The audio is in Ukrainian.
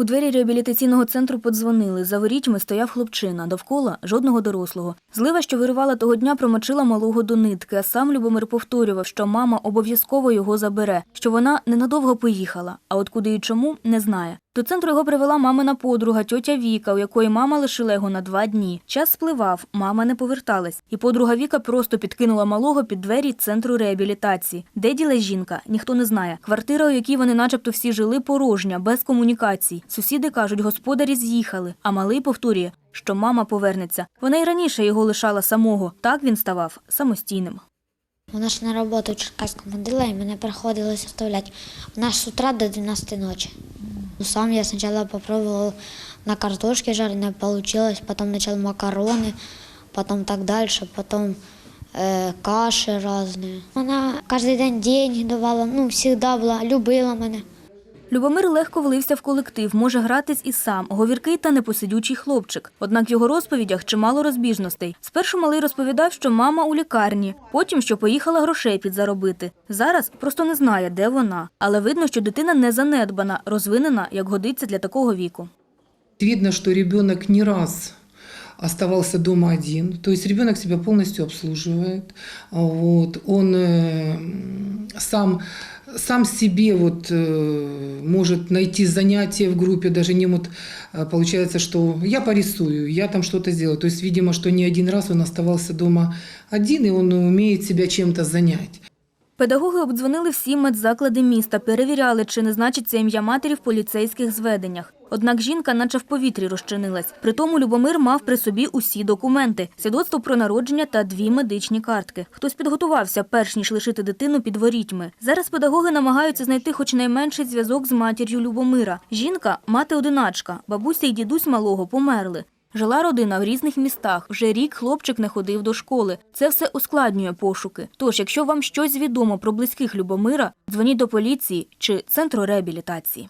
У двері реабілітаційного центру подзвонили. За ворітьми стояв хлопчина. Довкола жодного дорослого. Злива, що виривала того дня, промочила малого до нитки, а сам Любомир повторював, що мама обов'язково його забере, що вона ненадовго поїхала, а от куди і чому не знає. До центру його привела мамина подруга, тьотя Віка, у якої мама лишила його на два дні. Час спливав, мама не поверталась, і подруга Віка просто підкинула малого під двері центру реабілітації. Де діла жінка, ніхто не знає. Квартира, у якій вони, начебто, всі жили, порожня, без комунікацій. Сусіди кажуть, господарі з'їхали, а малий повторює, що мама повернеться. Вона й раніше його лишала самого. Так він ставав самостійним. Вона ж на роботу в Черкаську ходила і мене приходилось оставляти. Вона ж з утра до 12 ночі. Сам я спочатку попробовал на картошке жареной, получилось, потом начал макароны, потом так дальше, потом э, каші різні. Вона кожен день деньги давала, ну, завжди була, любила мене. Любомир легко влився в колектив, може гратись і сам, говіркий та непосидючий хлопчик. Однак в його розповідях чимало розбіжностей. Спершу малий розповідав, що мама у лікарні, потім, що поїхала грошей підзаробити. Зараз просто не знає, де вона. Але видно, що дитина не занедбана, розвинена, як годиться для такого віку. Видно, что ребенок не раз оставался дома один, то есть ребенок себя полностью обслуживает, вот, он э, сам, сам себе вот, э, может найти занятие в группе, даже не вот, э, получается, что я порисую, я там что-то сделаю, то есть, видимо, что не один раз он оставался дома один, и он умеет себя чем-то занять. Педагоги обдзвонили всі медзаклади міста, перевіряли, чи не значиться ім'я матері в поліцейських зведеннях. Однак жінка наче в повітрі розчинилась. Притому Любомир мав при собі усі документи: свідоцтво про народження та дві медичні картки. Хтось підготувався, перш ніж лишити дитину під ворітьми. Зараз педагоги намагаються знайти хоч найменший зв'язок з матір'ю Любомира. Жінка мати одиначка, бабуся і дідусь малого померли. Жила родина в різних містах. Вже рік хлопчик не ходив до школи. Це все ускладнює пошуки. Тож, якщо вам щось відомо про близьких Любомира, дзвоніть до поліції чи центру реабілітації.